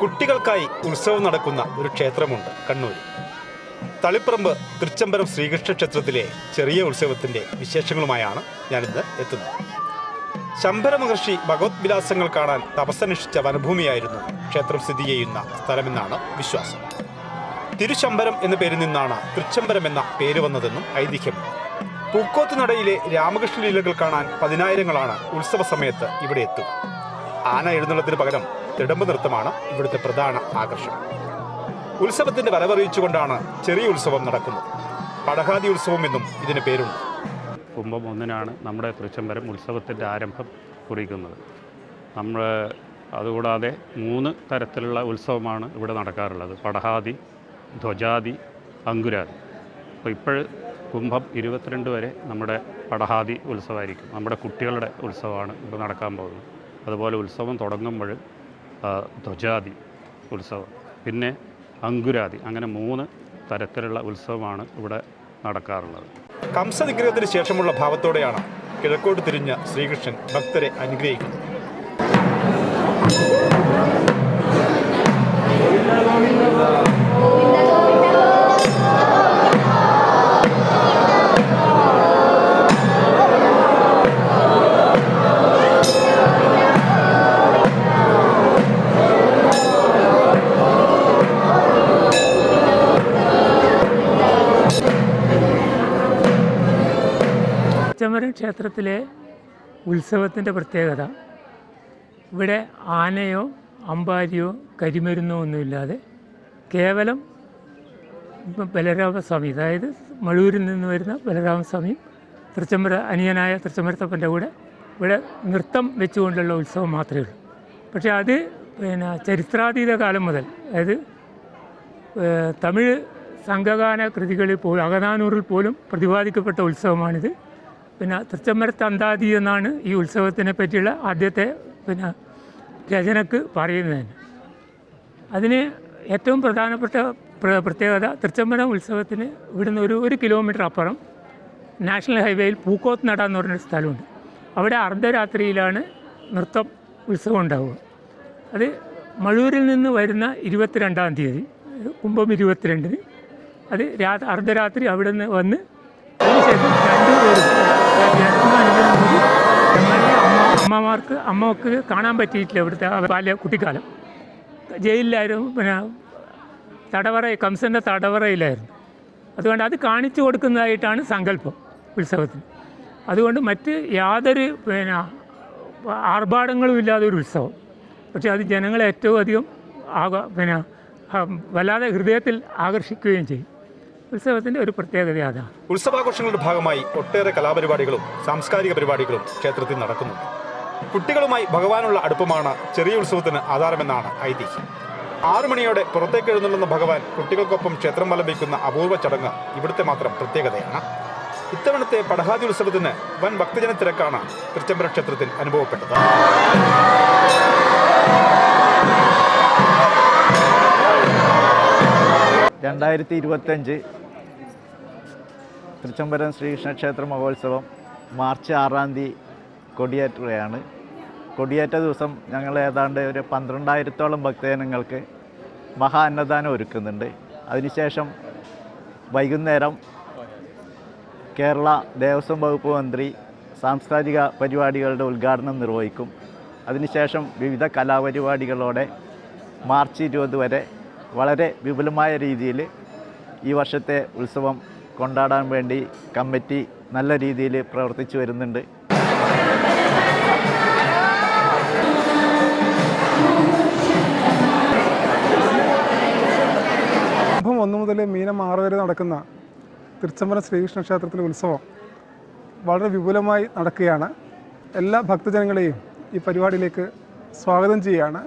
കുട്ടികൾക്കായി ഉത്സവം നടക്കുന്ന ഒരു ക്ഷേത്രമുണ്ട് കണ്ണൂർ തളിപ്പറമ്പ് തൃച്ചംബരം ശ്രീകൃഷ്ണ ക്ഷേത്രത്തിലെ ചെറിയ ഉത്സവത്തിന്റെ വിശേഷങ്ങളുമായാണ് ഞാനിന്ന് എത്തുന്നത്. ശംഭര മഹർഷി ഭഗവത് വിലാസങ്ങൾ കാണാൻ തപസ്സനുഷ്ഠിച്ച വനഭൂമിയായിരുന്നു ക്ഷേത്രം സ്ഥിതി ചെയ്യുന്ന സ്ഥലമെന്നാണ് വിശ്വാസം. തിരുശംബരം എന്ന പേരിൽ നിന്നാണ് തൃച്ചംബരം എന്ന പേര് വന്നതെന്നും ഐതിഹ്യം. പൂക്കോത്ത് നടയിലെ രാമകൃഷ്ണ ലീലകൾ കാണാൻ പതിനായിരങ്ങളാണ് ഉത്സവ സമയത്ത് ഇവിടെ എത്തുക. ആന എഴുന്നള്ളത്തിന് പകരം തിടമ്പ് നൃത്തമാണ് ഇവിടുത്തെ പ്രധാന ആകർഷണം. ഉത്സവത്തിന്റെ വരവറിയിച്ചുകൊണ്ടാണ് ചെറിയ ഉത്സവം നടക്കുന്നത്. പടഹാതി ഉത്സവം എന്നും ഇതിന് പേരുണ്ട്. കുംഭം ഒന്നിനാണ് നമ്മുടെ തൃശ്ശംബരം ഉത്സവത്തിന്റെ ആരംഭം കുറിക്കുന്നത്. നമ്മൾ അതുകൂടാതെ മൂന്ന് തരത്തിലുള്ള ഉത്സവമാണ് ഇവിടെ നടക്കാറുള്ളത്. പടഹാതി ധ്വജാതി അങ്കുരാതി അപ്പോൾ ഇപ്പോൾ കുംഭം ഇരുപത്തിരണ്ട് വരെ നമ്മുടെ പടഹാതി ഉത്സവമായിരിക്കും. നമ്മുടെ കുട്ടികളുടെ ഉത്സവമാണ് ഇപ്പോൾ നടക്കാൻ പോകുന്നത്. അതുപോലെ ഉത്സവം തുടങ്ങുമ്പോൾ ധ്വജാതി ഉത്സവം പിന്നെ അങ്കുരാതി അങ്ങനെ മൂന്ന് തരത്തിലുള്ള ഉത്സവമാണ് ഇവിടെ നടക്കാറുള്ളത്. കംസ നിഗ്രഹത്തിന് ശേഷമുള്ള ഭാവത്തോടെയാണ് കിഴക്കോട്ട് തിരിഞ്ഞ ശ്രീകൃഷ്ണൻ ഭക്തരെ അനുഗ്രഹിക്കുന്നത്. പച്ചമരം ക്ഷേത്രത്തിലെ ഉത്സവത്തിന്റെ പ്രത്യേകത. ഇവിടെ ആനയോ അമ്പാരിയോ കരിമരുന്നോ ഒന്നുമില്ലാതെ കേവലം ബലരാമസ്വാമി അതായത് മഴൂരിൽ നിന്ന് വരുന്ന ബലരാമസ്വാമി തൃച്ചമ്പര അനിയനായ തൃച്ചമ്പരത്തപ്പന്റെ കൂടെ ഇവിടെ നൃത്തം വെച്ചുകൊണ്ടുള്ള ഉത്സവം മാത്രമേ ഉള്ളൂ. പക്ഷേ അത് പിന്നെ ചരിത്രാതീത കാലം മുതൽ അതായത് തമിഴ് സംഘഗാന കൃതികളിൽ പോലും അകനാനൂറിൽ പോലും പ്രതിപാദിക്കപ്പെട്ട ഉത്സവമാണിത്. പിന്നെ തൃച്ചമ്പരത്ത് അന്താതി എന്നാണ് ഈ ഉത്സവത്തിനെ പറ്റിയുള്ള ആദ്യത്തെ പിന്നെ രചനക്ക് പറയുന്നത് അതിന് ഏറ്റവും പ്രധാനപ്പെട്ട പ്ര- പ്രത്യേകത തൃച്ചമ്പരം ഉത്സവത്തിന് ഇവിടുന്ന് ഒരു ഒരു കിലോമീറ്റർ അപ്പുറം നാഷണൽ ഹൈവേയിൽ പൂക്കോത്ത് നട എന്ന് പറഞ്ഞൊരു സ്ഥലമുണ്ട്. അവിടെ അർദ്ധരാത്രിയിലാണ് നൃത്തം ഉത്സവം ഉണ്ടാവുക. അത് മഴൂരിൽ നിന്ന് വരുന്ന ഇരുപത്തിരണ്ടാം തീയതി കുംഭം ഇരുപത്തിരണ്ടിന്. അത് രാ അർദ്ധരാത്രി അവിടെ നിന്ന് വന്ന് അമ്മമാർക്ക് അമ്മയ്ക്ക് കാണാൻ പറ്റിയിട്ടില്ല ഇവിടുത്തെ ബാല്യ കുട്ടിക്കാലം. ജയിലിലായിരുന്നു പിന്നെ തടവറ കംസന്റെ തടവറയിലായിരുന്നു. അതുകൊണ്ട് അത് കാണിച്ചു കൊടുക്കുന്നതായിട്ടാണ് സങ്കല്പം ഉത്സവത്തിന്. അതുകൊണ്ട് മറ്റ് യാതൊരു പിന്നെ ആർഭാടങ്ങളും ഇല്ലാതെ ഒരു ഉത്സവം. പക്ഷേ അത് ജനങ്ങളെ ഏറ്റവും അധികം ആക പിന്നെ വല്ലാതെ ഹൃദയത്തിൽ ആകർഷിക്കുകയും ചെയ്യും. ഉത്സവത്തിന്റെ ഒരു പ്രത്യേകത അതാണ്. ഉത്സവാഘോഷങ്ങളുടെ ഭാഗമായി ഒട്ടേറെ കലാപരിപാടികളും സാംസ്കാരിക പരിപാടികളും ക്ഷേത്രത്തിൽ നടക്കുന്നുണ്ട്. കുട്ടികളുമായി ഭഗവാനുള്ള അടുപ്പമാണ് ചെറിയ ഉത്സവത്തിന് ആധാരമെന്നാണ് ഐതിഹ്യം. ആറു മണിയോടെ പുറത്തേക്ക് എഴുന്നള്ളുന്ന ഭഗവാൻ കുട്ടികൾക്കൊപ്പം ക്ഷേത്രം വലംബിക്കുന്ന അപൂർവ ചടങ്ങ് ഇവിടുത്തെ മാത്രം പ്രത്യേകതയാണ്. ഇത്തവണത്തെ പടഹാതി ഉത്സവത്തിന് വൻ ഭക്തജന തിരക്കാണ് തൃച്ചംബര ക്ഷേത്രത്തിൽ അനുഭവപ്പെട്ടത്. രണ്ടായിരത്തി ഇരുപത്തഞ്ച് തൃച്ചംബരം ശ്രീകൃഷ്ണ ക്ഷേത്ര മഹോത്സവം മാർച്ച് ആറാം തീയതി കൊടിയേറ്റുകയാണ് കൊടിയേറ്റ ദിവസം ഞങ്ങൾ ഏതാണ്ട് ഒരു പന്ത്രണ്ടായിരത്തോളം ഭക്തജനങ്ങൾക്ക് മഹാ അന്നദാനം ഒരുക്കുന്നുണ്ട്. അതിനുശേഷം വൈകുന്നേരം കേരള ദേവസ്വം വകുപ്പ് മന്ത്രി സാംസ്കാരിക പരിപാടികളുടെ ഉദ്ഘാടനം നിർവഹിക്കും. അതിനുശേഷം വിവിധ കലാപരിപാടികളോടെ മാർച്ച് ഇരുപത് വരെ വളരെ വിപുലമായ രീതിയിൽ ഈ വർഷത്തെ ഉത്സവം കൊണ്ടാടാൻ വേണ്ടി കമ്മിറ്റി നല്ല രീതിയിൽ പ്രവർത്തിച്ചു വരുന്നുണ്ട്. കുംഭം ഒന്നു മുതൽ മീനം ആറ് വരെ നടക്കുന്ന തിരുച്ചമ്പലം ശ്രീകൃഷ്ണ ക്ഷേത്രത്തിലെ ഉത്സവം വളരെ വിപുലമായി നടക്കുകയാണ്. എല്ലാ ഭക്തജനങ്ങളെയും ഈ പരിപാടിയിലേക്ക് സ്വാഗതം ചെയ്യുകയാണ്.